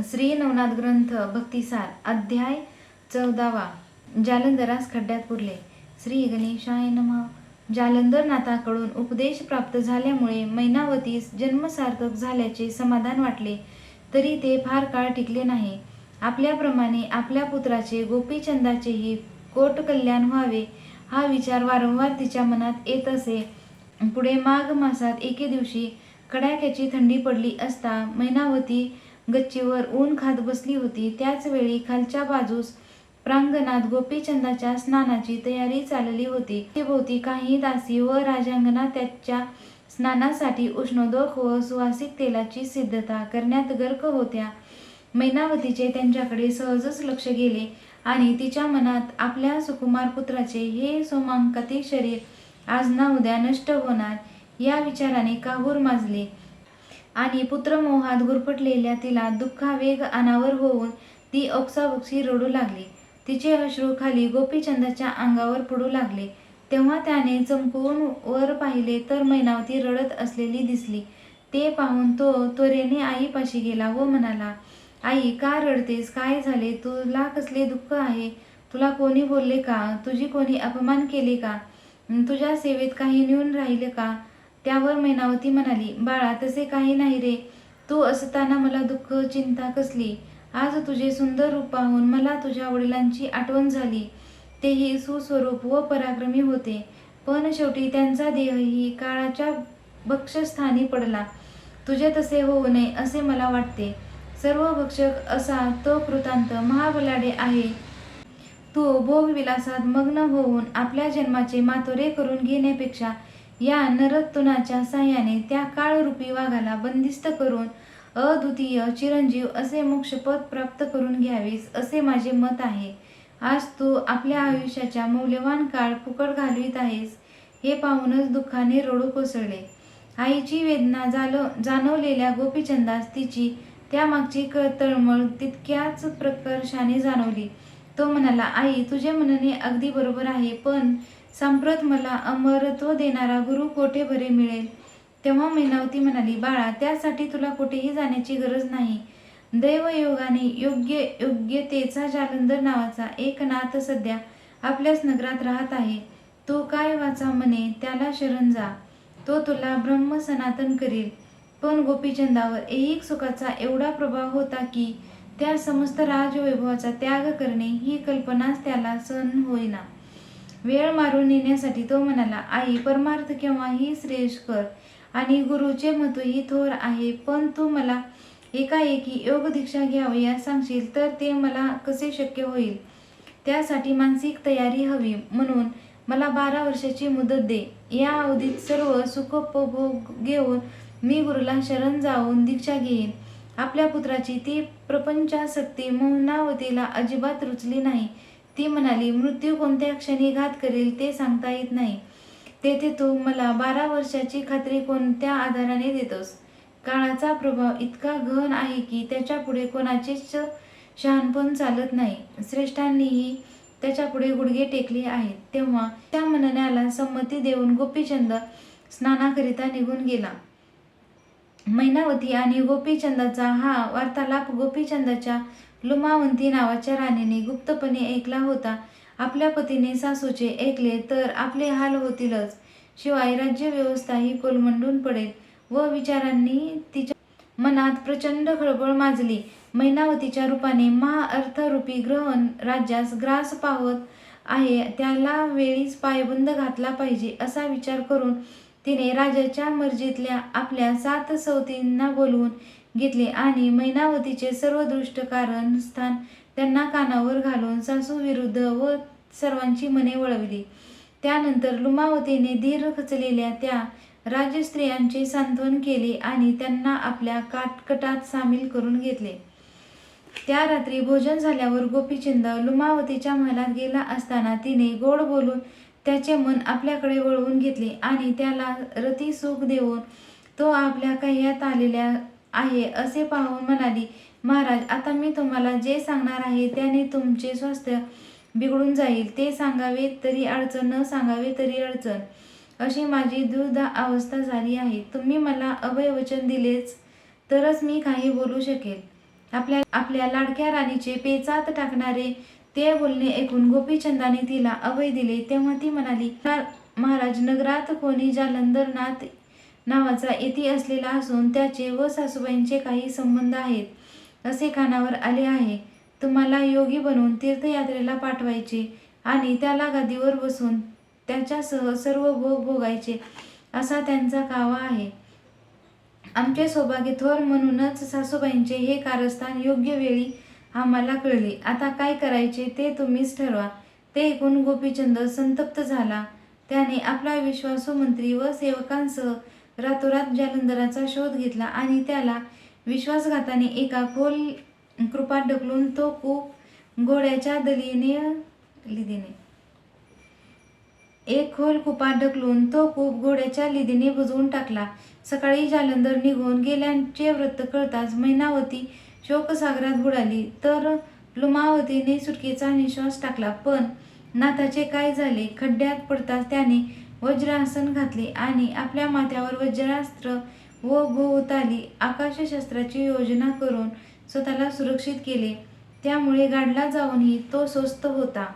श्री नवनाथ ग्रंथ भक्तिसार अध्याय चौदावा जालंधरास खड्ड्यात पुरले. श्री गणेशाय नमः. जालंधर नाथाकडून उपदेश प्राप्त झाल्यामुळे मैनावतीस जन्मसार्थक झाल्याचे समाधान वाटले तरी ते फार काळ टिकले नाही. आपल्याप्रमाणे आपल्या पुत्राचे गोपीचंदाचेही कोट कल्याण व्हावे हा विचार वारंवार तिच्या मनात येत असे. पुढे माघ मासात एके दिवशी कडाक्याची थंडी पडली असता मैनावती गच्चीवर ऊन खात बसली होती. त्याच वेळी खालच्या बाजूस प्रांगणात गोपीचंदाच्या स्नानाची तयारी चालली होती. भोवती काही दासी व राजांगणा त्याच्या स्नानासाठी उष्णोदक व सुवासिक तेलाची सिद्धता करण्यात गर्क होत्या. मैनावतीचे त्यांच्याकडे सहजच लक्ष गेले आणि तिच्या मनात आपल्या सुकुमार पुत्राचे हे सोमांकातिक शरीर आज ना उद्या नष्ट होणार या विचाराने काहूर माजले. आणि पुत्रमोहात गुरफटलेल्या तिला दुःखावेग अनावर होऊन ती ओक्साबोक्सी रडू लागली. तिचे अश्रू खाली गोपीचंदाच्या अंगावर पडू लागले. तेव्हा त्याने चमकवून वर पाहिले तर मैनावती रडत असलेली दिसली. ते पाहून तो त्वरेने आईपाशी गेला व म्हणाला आई का रडतेस? काय झाले? तुला कसले दुःख आहे? तुला कोणी बोलले का? तुझी कोणी अपमान केले का? तुझ्या सेवेत काही नेऊन राहिले का? त्यावर मैनावती म्हणाली बाळा तसे काही नाही रे. तू असताना मला दुःख चिंता कसली? आज तुझे सुंदर रूप पाहून मला तुझ्या वडिलांची आठवण झाली. तेही सुस्वरूप व पराक्रमी होते. पण शेवटी त्यांचा देहही काळाच्या भक्षस्थानी पडला. तुझे तसे होऊ नये असे मला वाटते. सर्व भक्षक असा तो कृतांत महाबलाडे आहे. तू भोगविलासात मग्न होऊन आपल्या जन्माचे मातोरे करून घेण्यापेक्षा या नरतुनाच्या साह्याने त्या काळरूपी वाघाला बंदिस्त करून अद्वितीय चिरंजीव असे मोक्षपद प्राप्त करून घ्यावीस असे माझे मत आहे. आज तू आपल्या आयुष्याच्या मौल्यवान काळ फुकट घालवित आहेस हे पाहूनच दुःखाने रडू कोसळले. आईची वेदना जालो जाणवलेल्या गोपीचंदास तिची त्यामागची क तळमळ तितक्याच प्रकर्षाने जाणवली. तो म्हणाला आई तुझे म्हणणे अगदी बरोबर आहे पण सांप्रत मला अमरत्व देणारा गुरु कोठे बरे मिळेल? तेव्हा मीनावती म्हणाली बाळा त्यासाठी तुला कुठेही जाण्याची गरज नाही. दैवयोगाने योग्य योग्यतेचा जालंधर नावाचा एक नाथ सध्या आपल्याच नगरात राहत आहे. तो काय वाचा म्हणे त्याला शरण जा. तो तुला ब्रह्म सनातन करील. पण गोपीचंदावर ऐहिक सुखाचा एवढा प्रभाव होता की त्या समस्त राजवैभवाचा त्याग करणे ही कल्पनाच त्याला सहन होईना. वेळ मारून नेण्यासाठी तो म्हणाला आई परमार्थ केव्हाही श्रेयस्कर आणि गुरुचे महत्वही थोर आहे पण तू मला एकाएकी योग दीक्षा घ्यावयास सांगशील तर ते मला कसे शक्य होईल? त्यासाठी मानसिक तयारी हवी म्हणून मला बारा वर्षाची मुदत दे. या अवधीत सर्व सुखोपभोग घेऊन मी गुरुला शरण जाऊन दीक्षा घेईन. आपल्या पुत्राची ती प्रपंचासक्ती मोहनावतीला अजिबात रुचली नाही. ती म्हणाली मृत्यू कोणत्या क्षणी घात करेल ते सांगता येत नाही. तेथे तू मला बारा वर्षाची खात्री कोणत्या आधाराने देतोस? काळाचा प्रभाव इतका गहन आहे की त्याच्या पुढे कोणाचेच शहाणपण चालत नाही. श्रेष्ठांनीही त्याच्या पुढे गुडघे टेकले आहेत. तेव्हा त्या म्हणण्याला संमती देऊन गोपीचंद स्नानाकरिता निघून गेला. मैनावती आणि गोपीचंदाचा हा वार्तालाप गोपीचंदाच्या लुमावंती नावाच्या राणीने गुप्तपणे ऐकला होता. आपल्या पतीने सासूचे ऐकले तर आपले हाल होतीलच. शिवाय राज्य व्यवस्था ही कोलमंडून पडेल व विचारांनी तिच्या मनात प्रचंड खळबळ माजली. मैनावतीच्या रूपाने महाअर्थरूपी ग्रहण राज्यास ग्रास पावत आहे त्याला वेळीच पायबंद घातला पाहिजे असा विचार करून तिने राजाच्या मर्जीतल्या आपल्या सात सवतींना बोलवून घेतले आणि मैनावतीचे सर्व दृष्ट कारण स्थान त्यांना कानावर घालून सासू विरुद्ध व सर्वांची मने वळवली. त्यानंतर लुमावतीने धीर खचलेल्या त्या राजस्त्रियांचे सांत्वन केले आणि त्यांना आपल्या काटकटात सामील करून घेतले. त्या रात्री भोजन झाल्यावर गोपीचंद लुमावतीच्या महालात गेला असताना तिने गोड बोलून त्याचे मन आपल्याकडे वळवून घेतले आणि त्याला रती सुख देऊन तो आपल्या कह्यात आलेल्या आहे असे पाहून म्हणाली महाराज आता मी तुम्हाला जे सांगणार आहे त्याने तुमचे स्वास्थ्य बिघडून जाईल. ते सांगावे तरी अडचण न सांगावे तरी अडचण. अशी माझी दुर्धा अवस्था झाली आहे. तुम्ही मला अभय वचन दिलेच तरच मी काही बोलू शकेल. आपल्या आपल्या लाडक्या राणीचे पेचात टाकणारे ते बोलणे ऐकून गोपीचंदाने तिला अभय दिले. तेव्हा ती म्हणाली महाराज नगरात कोणी जालंधरनाथ नावाचा येथे असलेला असून त्याचे व सासूबाईंचे काही संबंध आहेत. असे कानावर आले आहे. तुम्हाला योगी बनवून तीर्थयात्रेला पाठवायचे आणि त्याला गादीवर बसून त्याच्यासह सर्व भोग भोगायचे असा त्यांचा कावा आहे. आमचे सौभाग्य थोर म्हणूनच सासूबाईंचे हे कारस्थान योग्य वेळी आम्हाला कळले. आता काय करायचे ते तुम्हीच ठरवा. ते ऐकून गोपीचंद संतप्त झाला. त्याने आपला विश्वासू मंत्री व सेवकांसह रातोरात जालंधराचा शोध घेतला आणि त्याला विश्वासघाताने एका खोल कृपात ढकलून तो कूप घोड्याच्या दलीने लिदीने. एक खोल कुपात ढकलून तो कूप घोड्याच्या लिदीने बुजवून टाकला. सकाळी जालंधर निघून गेल्याचे वृत्त कळताच मैनावती शोकसागरात बुडाली. तर लुमावतीने सुटकेचा निश्वास टाकला. पण नाथाचे काय झाले? खड्ड्यात पडताच त्याने वज्रासन घातले आणि आपल्या माथ्यावर वज्रास्त्र व भोवताली आकाशशस्त्राची योजना करून स्वतःला सुरक्षित केले. त्यामुळे गाडला जाऊनही तो स्वस्त होता.